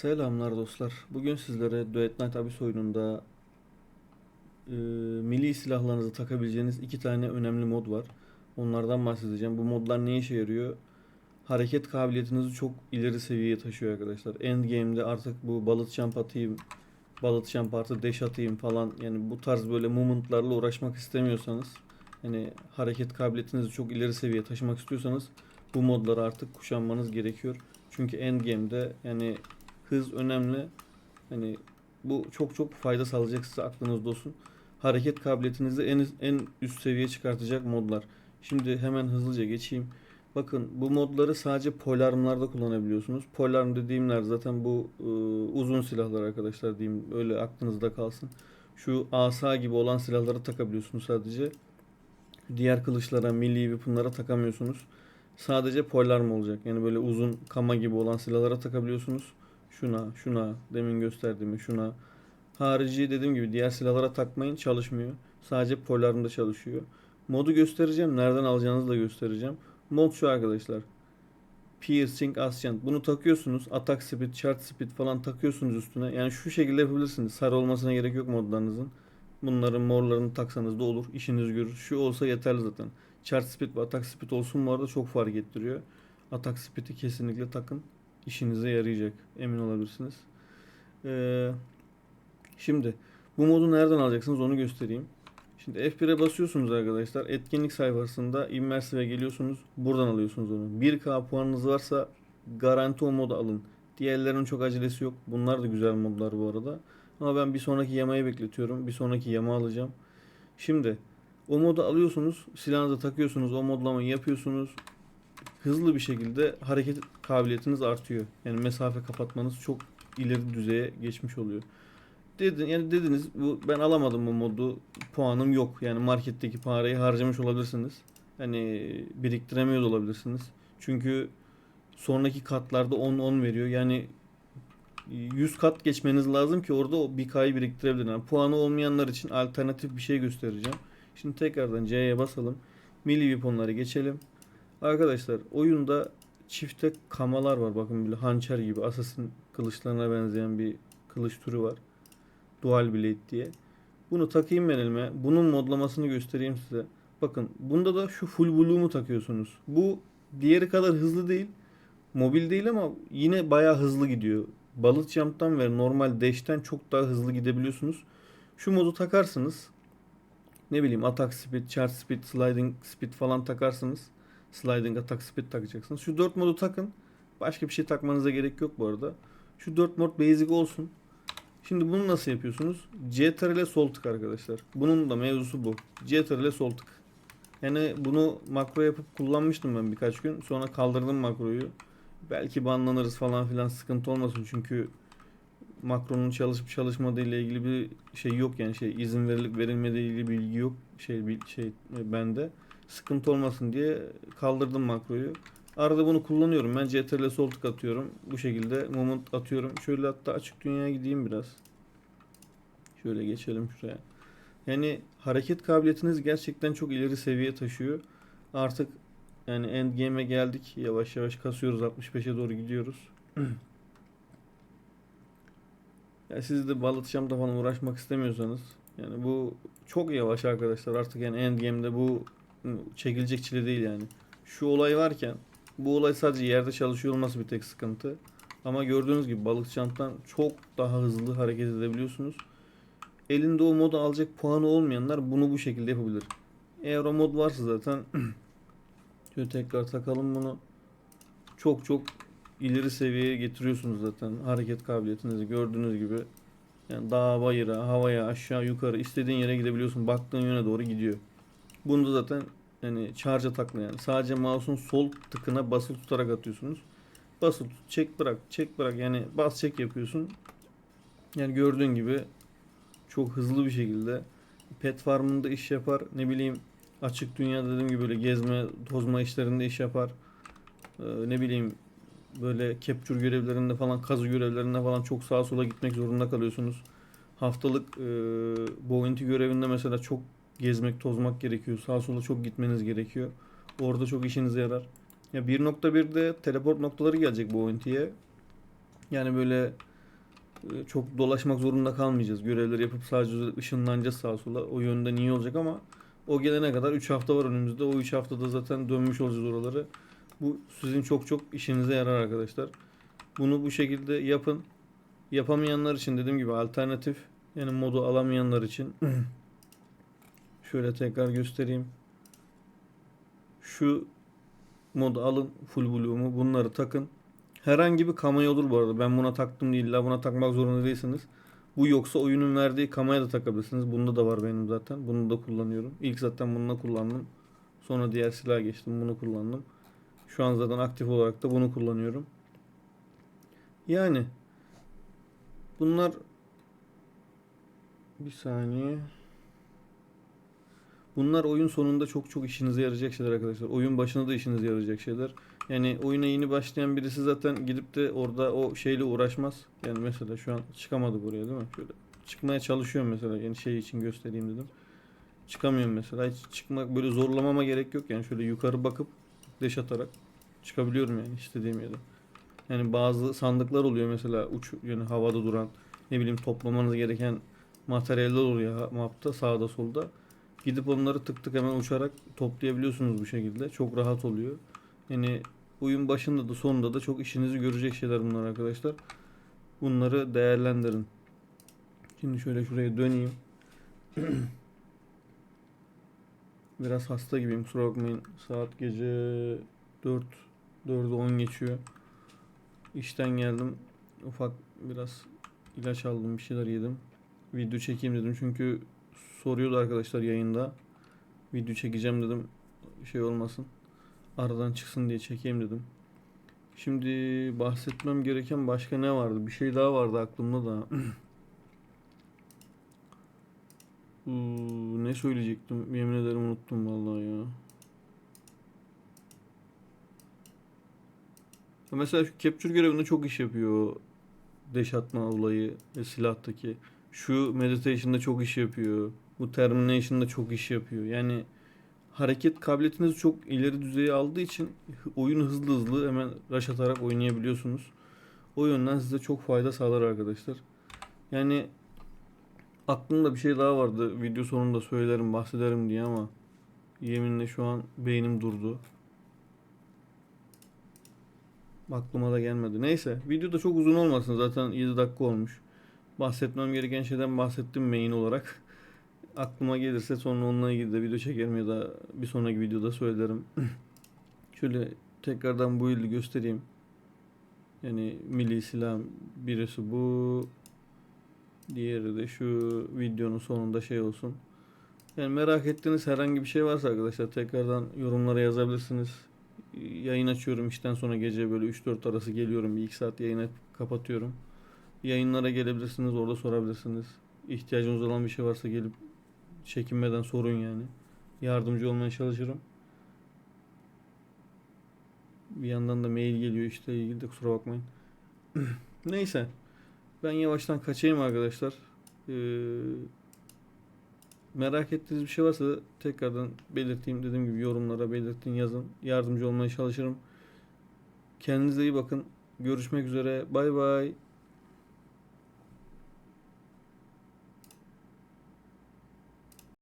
Selamlar dostlar. Bugün sizlere Duet Night Abyss oyununda e, milli silahlarınızı takabileceğiniz iki tane önemli mod var. Onlardan bahsedeceğim. Bu modlar ne işe yarıyor? Hareket kabiliyetinizi çok ileri seviyeye taşıyor arkadaşlar. Endgame'de artık bu bullet jump atayım, bullet jump artı dash atayım falan yani bu tarz böyle movement'larla uğraşmak istemiyorsanız yani hareket kabiliyetinizi çok ileri seviyeye taşımak istiyorsanız bu modları artık kuşanmanız gerekiyor. Çünkü endgame'de yani hız önemli. Hani bu çok çok fayda sağlayacak size aklınızda olsun. Hareket kabiliyetinizi en en üst seviyeye çıkartacak modlar. Şimdi hemen hızlıca geçeyim. Bakın bu modları sadece polarmlarda kullanabiliyorsunuz. Polarm dediğimler zaten bu e, uzun silahlar arkadaşlar diyeyim. Öyle aklınızda kalsın. Şu asa gibi olan silahları takabiliyorsunuz sadece. Diğer kılıçlara, milli weapon'lara takamıyorsunuz. Sadece polarm olacak. Yani böyle uzun kama gibi olan silahlara takabiliyorsunuz. Şuna, şuna, demin gösterdiğim şuna. Harici dediğim gibi diğer silahlara takmayın çalışmıyor. Sadece polarmda çalışıyor. Modu göstereceğim. Nereden alacağınızı da göstereceğim. Mod şu arkadaşlar. Piercing Ascent. Bunu takıyorsunuz. Attack Speed, Charge Speed falan takıyorsunuz üstüne. Yani şu şekilde yapabilirsiniz. Sarı olmasına gerek yok modlarınızın. Bunların morlarını taksanız da olur. İşiniz görür. Şu olsa yeterli zaten. Charge Speed ve Attack Speed olsun bu arada çok fark ettiriyor. Attack Speed'i kesinlikle takın. İşinize yarayacak. Emin olabilirsiniz. Ee, şimdi bu modu nereden alacaksınız onu göstereyim. Şimdi F1'e basıyorsunuz arkadaşlar. Etkinlik sayfasında Immersive'e geliyorsunuz. Buradan alıyorsunuz onu. 1K puanınız varsa garanti o modu alın. Diğerlerinin çok acelesi yok. Bunlar da güzel modlar bu arada. Ama ben bir sonraki yamayı bekletiyorum. Bir sonraki yama alacağım. Şimdi o modu alıyorsunuz. Silahınıza takıyorsunuz. O modlamayı yapıyorsunuz. Hızlı bir şekilde hareket kabiliyetiniz artıyor. Yani mesafe kapatmanız çok ileri düzeye geçmiş oluyor. Dedin, yani dediniz bu ben alamadım bu modu. Puanım yok. Yani marketteki parayı harcamış olabilirsiniz. Hani biriktiremiyor olabilirsiniz. Çünkü sonraki katlarda 10-10 veriyor. Yani 100 kat geçmeniz lazım ki orada o bir kayı biriktirebilin. Yani puanı olmayanlar için alternatif bir şey göstereceğim. Şimdi tekrardan C'ye basalım. Milli weapon'ları geçelim. Arkadaşlar oyunda çifte kamalar var. Bakın böyle hançer gibi Assassin kılıçlarına benzeyen bir kılıç türü var. Dual Blade diye. Bunu takayım ben elime. Bunun modlamasını göstereyim size. Bakın bunda da şu full blue'umu takıyorsunuz. Bu diğeri kadar hızlı değil. Mobil değil ama yine bayağı hızlı gidiyor. Balık jump'tan ve normal dash'ten çok daha hızlı gidebiliyorsunuz. Şu modu takarsınız. Ne bileyim attack speed, charge speed, sliding speed falan takarsınız. Sliding attack speed takacaksınız. Şu 4 modu takın. Başka bir şey takmanıza gerek yok bu arada. Şu 4 mod basic olsun. Şimdi bunu nasıl yapıyorsunuz? CTRL ile sol tık arkadaşlar. Bunun da mevzusu bu. CTRL ile sol tık. Yani bunu makro yapıp kullanmıştım ben birkaç gün. Sonra kaldırdım makroyu. Belki banlanırız falan filan sıkıntı olmasın. Çünkü makronun çalışıp çalışmadığı ile ilgili bir şey yok yani şey izin verilip verilmediği ilgili bilgi yok şey şey bende sıkıntı olmasın diye kaldırdım makroyu. Arada bunu kullanıyorum. Ben CTRL sol tık atıyorum. Bu şekilde moment atıyorum. Şöyle hatta açık dünyaya gideyim biraz. Şöyle geçelim şuraya. Yani hareket kabiliyetiniz gerçekten çok ileri seviye taşıyor. Artık yani endgame'e geldik. Yavaş yavaş kasıyoruz. 65'e doğru gidiyoruz. ya siz de balıtacağımda falan uğraşmak istemiyorsanız yani bu çok yavaş arkadaşlar. Artık yani endgame'de bu çekilecek çile değil yani. Şu olay varken bu olay sadece yerde çalışıyor olması bir tek sıkıntı. Ama gördüğünüz gibi balık çantadan çok daha hızlı hareket edebiliyorsunuz. Elinde o modu alacak puanı olmayanlar bunu bu şekilde yapabilir. Eğer o mod varsa zaten şöyle tekrar takalım bunu. Çok çok ileri seviyeye getiriyorsunuz zaten hareket kabiliyetinizi gördüğünüz gibi. Yani dağa, bayıra, havaya, aşağı, yukarı istediğin yere gidebiliyorsun. Baktığın yöne doğru gidiyor. Bunu da zaten yani charge'a takla yani. Sadece mouse'un sol tıkına basılı tutarak atıyorsunuz. Basılı tut, çek bırak, çek bırak. Yani bas çek yapıyorsun. Yani gördüğün gibi çok hızlı bir şekilde pet farmında iş yapar. Ne bileyim açık dünyada dediğim gibi böyle gezme, tozma işlerinde iş yapar. Ee, ne bileyim böyle capture görevlerinde falan, kazı görevlerinde falan çok sağa sola gitmek zorunda kalıyorsunuz. Haftalık e, bounty görevinde mesela çok gezmek, tozmak gerekiyor. Sağa sola çok gitmeniz gerekiyor. Orada çok işinize yarar. Ya 1.1'de teleport noktaları gelecek bu oyuntuya. Yani böyle e, çok dolaşmak zorunda kalmayacağız. Görevleri yapıp sadece ışınlanacağız sağa sola. O yönden iyi olacak ama o gelene kadar 3 hafta var önümüzde. O 3 haftada zaten dönmüş olacağız oraları. Bu sizin çok çok işinize yarar arkadaşlar. Bunu bu şekilde yapın. Yapamayanlar için dediğim gibi alternatif yani modu alamayanlar için şöyle tekrar göstereyim. Şu modu alın full blue'umu bunları takın. Herhangi bir kamaya olur bu arada. Ben buna taktım değil. illa buna takmak zorunda değilsiniz. Bu yoksa oyunun verdiği kamaya da takabilirsiniz. Bunda da var benim zaten. Bunu da kullanıyorum. İlk zaten bununla kullandım. Sonra diğer silah geçtim. Bunu kullandım. Şu an zaten aktif olarak da bunu kullanıyorum. Yani bunlar bir saniye. Bunlar oyun sonunda çok çok işinize yarayacak şeyler arkadaşlar. Oyun başında da işinize yarayacak şeyler. Yani oyuna yeni başlayan birisi zaten gidip de orada o şeyle uğraşmaz. Yani mesela şu an çıkamadı buraya değil mi? Şöyle çıkmaya çalışıyorum mesela. Yani şey için göstereyim dedim. Çıkamıyorum mesela. Hiç çıkmak böyle zorlamama gerek yok. Yani şöyle yukarı bakıp deş atarak çıkabiliyorum yani istediğim yere. Yani bazı sandıklar oluyor mesela uç yani havada duran ne bileyim toplamanız gereken materyaller oluyor mapta sağda solda. Gidip onları tık tık hemen uçarak toplayabiliyorsunuz bu şekilde. Çok rahat oluyor. Yani oyun başında da sonunda da çok işinizi görecek şeyler bunlar arkadaşlar. Bunları değerlendirin. Şimdi şöyle şuraya döneyim. Biraz hasta gibiyim kusura bakmayın. Saat gece 4 4'ü 10 geçiyor. İşten geldim. Ufak biraz ilaç aldım, bir şeyler yedim. Video çekeyim dedim çünkü soruyordu arkadaşlar yayında. Video çekeceğim dedim. Şey olmasın. Aradan çıksın diye çekeyim dedim. Şimdi bahsetmem gereken başka ne vardı? Bir şey daha vardı aklımda da. Ne söyleyecektim? Yemin ederim unuttum vallahi ya. Mesela şu capture görevinde çok iş yapıyor. Deş atma olayı silahtaki. Şu meditation'da çok iş yapıyor. Bu termination'da çok iş yapıyor. Yani hareket kabiliyetinizi çok ileri düzeye aldığı için oyunu hızlı hızlı hemen rush atarak oynayabiliyorsunuz. O yönden size çok fayda sağlar arkadaşlar. Yani aklımda bir şey daha vardı. Video sonunda söylerim, bahsederim diye ama yeminle şu an beynim durdu. Aklıma da gelmedi. Neyse, video da çok uzun olmasın. Zaten 7 dakika olmuş. Bahsetmem gereken şeyden bahsettim main olarak. Aklıma gelirse sonra onunla ilgili de video çekerim ya da bir sonraki videoda söylerim. Şöyle tekrardan bu ildi göstereyim. Yani milli silah birisi bu. Diğeri de şu videonun sonunda şey olsun. Yani merak ettiğiniz herhangi bir şey varsa arkadaşlar tekrardan yorumlara yazabilirsiniz. Yayın açıyorum işten sonra gece böyle 3-4 arası geliyorum. Bir iki saat yayını kapatıyorum. Yayınlara gelebilirsiniz orada sorabilirsiniz. İhtiyacınız olan bir şey varsa gelip çekinmeden sorun yani. Yardımcı olmaya çalışırım. Bir yandan da mail geliyor işte ilgili de kusura bakmayın. Neyse. Ben yavaştan kaçayım arkadaşlar. Ee, merak ettiğiniz bir şey varsa da tekrardan belirteyim. Dediğim gibi yorumlara belirtin yazın. Yardımcı olmaya çalışırım. Kendinize iyi bakın. Görüşmek üzere. Bay bay.